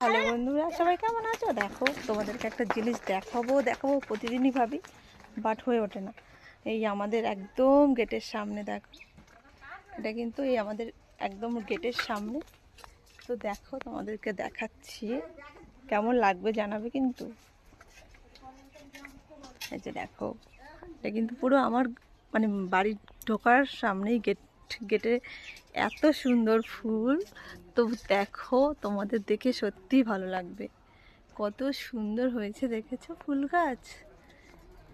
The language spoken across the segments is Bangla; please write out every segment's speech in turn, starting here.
হ্যালো বন্ধুরা, সবাই কেমন আছো? দেখো, তোমাদেরকে একটা জিনিস দেখাবো দেখাবো প্রতিদিনই ভাবি বাট হয়ে ওঠে না। এই আমাদের একদম গেটের সামনে, দেখো। এটা কিন্তু এই আমাদের একদম গেটের সামনে। তো দেখো, তোমাদেরকে দেখাচ্ছি। কেমন লাগবে জানাবে কিন্তু। এই যে দেখো, এটা কিন্তু পুরো আমার মানে বাড়ির ঢোকার সামনেই গেট, গেটে এত সুন্দর ফুল। তো দেখো, তোমাদের দেখে সত্যিই ভালো লাগবে। কত সুন্দর হয়েছে, দেখেছ ফুল গাছ?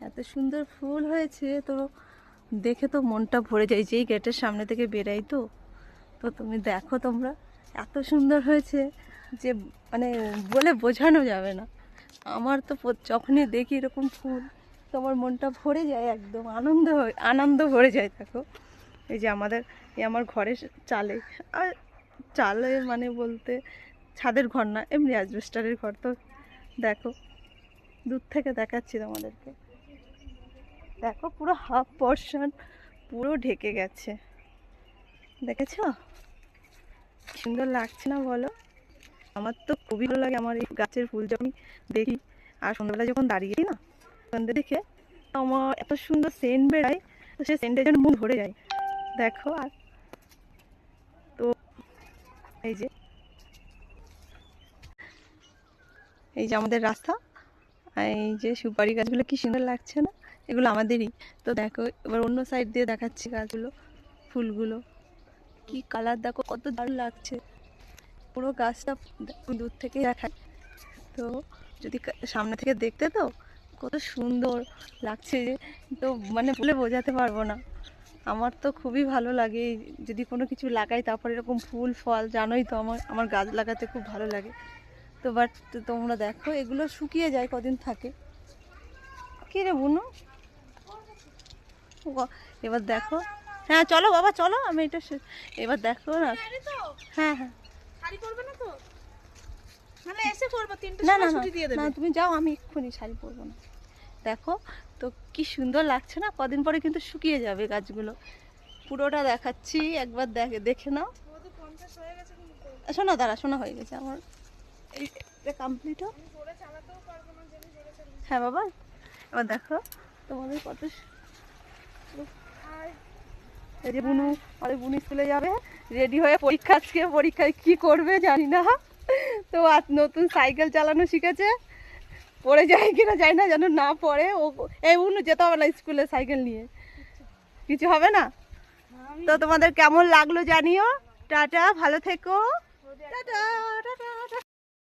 এত সুন্দর ফুল হয়েছে, তো দেখে তো মনটা ভরে যায়, যেই গেটের সামনে থেকে বেরাই তো। তো তুমি দেখো তোমরা, এত সুন্দর হয়েছে যে মানে বলে বোঝানো যাবে না। আমার তো যখনই দেখি এরকম ফুল, তো আমার মনটা ভরে যায় একদম, আনন্দ হয়ে- আনন্দ ভরে যায়, দেখো। এই যে আমাদের, এই আমার ঘরের চালে, আর চালে মানে বলতে ছাদের ঘর না, এমনি অ্যাজবেস্টারের ঘর। তো দেখো, দূর থেকে দেখাচ্ছি তোমাদেরকে। দেখো, পুরো হাফ পোর্শন পুরো ঢেকে গেছে। দেখেছ? সুন্দর লাগছে না বলো? আমার তো খুবই ভালো লাগে আমার এই গাছের ফুল যখন দেখি, আর সন্ধ্যাবেলা যখন দাঁড়িয়ে না, সন্ধ্যে দেখে, আমার এত সুন্দর সেন্ট বেড়ায় তো সেই সেন্টের জন্য মুখ ভরে যায়। দেখো, আর এই যে। এই যে আমাদের রাস্তা। এই যে সুপারি গাছগুলো কি সুন্দর লাগছে না? এগুলো আমাদেরই। তো দেখো, এবার অন্য সাইড দিয়ে দেখাচ্ছি গাছগুলো, ফুলগুলো। কি কালার দেখো, কত দারুণ লাগছে। পুরো গাছটা দূর থেকে দেখায় তো যদি সামনে থেকে দেখতে তো কত সুন্দর লাগছে যে। তো মানে বলে বোঝাতে পারব না। আমার তো খুবই ভালো লাগে। যদি কোনো কিছু লাগাই তারপর এরকম ফুল ফল জানোই তো আমার আমার গাছ লাগাতে খুব ভালো লাগে। তো বাট তোমরা দেখো এগুলো শুকিয়ে যায় কদিন থাকে। কী রে বুনো? এবার দেখো। হ্যাঁ চলো বাবা চলো আমি এটা এবার দেখো না। হ্যাঁ হ্যাঁ। না তুমি যাও আমি এক্ষুনি শাড়ি পরবো না। দেখো তো কি সুন্দর লাগছে না? কদিন পরে কিন্তু শুকিয়ে যাবে গাছগুলো। পুরোটা দেখাচ্ছি, একবার দেখে দেখে নাও। শোনো দাঁড়া, শোনা হয়ে গেছে আমার। কমপ্লিট হোক। হ্যাঁ বাবা, এবার দেখো। তোমাদের কত এই যে স্কুলে যাবে। রেডি হয়ে পরীক্ষা পরীক্ষায় কি করবে জানি না। তো নতুন সাইকেল চালানো শিখেছে। পড়ে যায় কিনা যায় না যেন না পড়ে। ও এই বুনু যেতে হবে না স্কুলে সাইকেল নিয়ে। কিছু হবে না? তো তোমাদের কেমন লাগল জানিও। টাটা ভালো থেকো। Tata tata.